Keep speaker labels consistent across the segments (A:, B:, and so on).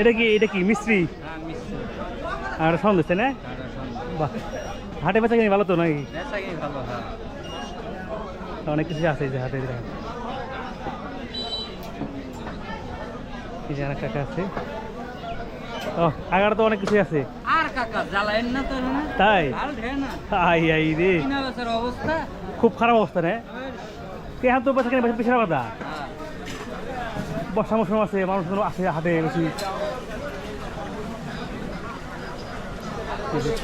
A: এটা কি এটা কি মিস্ত্রি?
B: হ্যাঁ
A: আর সন্দেশ তাই না? বাহ। হাটে বেচা কিনি ভালো তো নাকি?
B: হ্যাঁ।
A: অনেক কিছু আছে যে হাটে দেখেন। কাকা আছে। ও কাকার তো অনেক কিছু আছে।
B: আর কাকা জ্বালায়েন না তো না
A: তাই? আই আই রে।
B: অবস্থা।
A: খুব খারাপ অবস্থা রে। কে হাত তো বেচা কিনে বেশি কথা
B: হ্যাঁ
A: বর্ষা মৌসুম আছে মানুষগুলো আসে হাতে বেশি।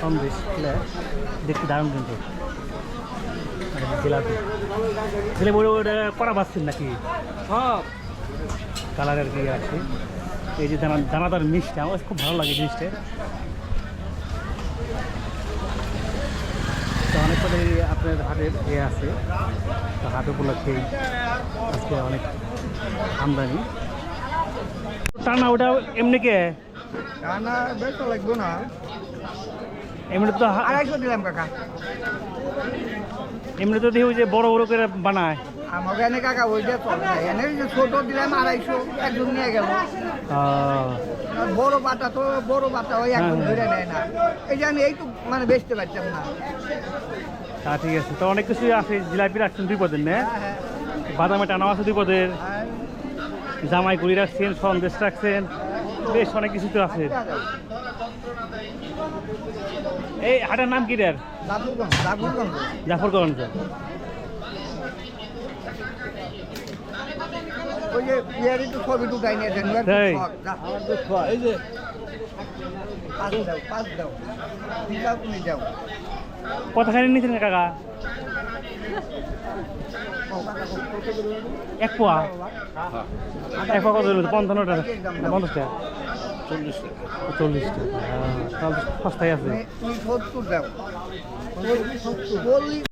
A: সন্দেশ দেখতে দারুণ কিন্তু। জিলাপি জিলাপি ওটা- ওটা কড়া নাকি?
B: সব
A: কালারের কি আছে। এই যে দানা দানাদার মিষ্টি আমার খুব ভালো লাগে জিনিসটা। তো অনেক করে আপনার হাটের এ আছে। তো হাট উপলক্ষে আজকে অনেক আমদানি। টানা ওটা এমনি কে?
C: বেশ লাগবো না।
A: এমনি তো
C: আড়াইশো দিলাম কাকা।
A: এমনি তো দেখি ওই যে বড় বড় করে বানায়।
C: এনে কাকা চলে না এনে যে ছোট দিলাম আড়াইশো একজন নিয়ে গেল। বড় বাটা তো বড় বাটা ওই একজন
A: হ্যাঁ।
C: ধরে নেয় না। এই যে আমি এই তো মানে বেচতে পারতাম না।
A: তা ঠিক আছে। তো অনেক কিছুই আছে জিলাপি রাখছেন দুই পদের না?
C: হ্যাঁ হ্যাঁ।
A: বাদামে টানা আছে দুই পদের। জামাই গুড়ি রাখছেন সন্দেশ রাখছেন বেশ অনেক কিছু তো আছে। এই হাটের নাম কি রে?
C: জাফরগঞ্জ।
A: কতখানি নিয়েছেন কাকা। এক পোয়া এক পোয়া কত? পঞ্চান্ন টাকা পঞ্চাশ টাকা চল্লিশ টাকা হ্যাঁ, সস্তায় আছে।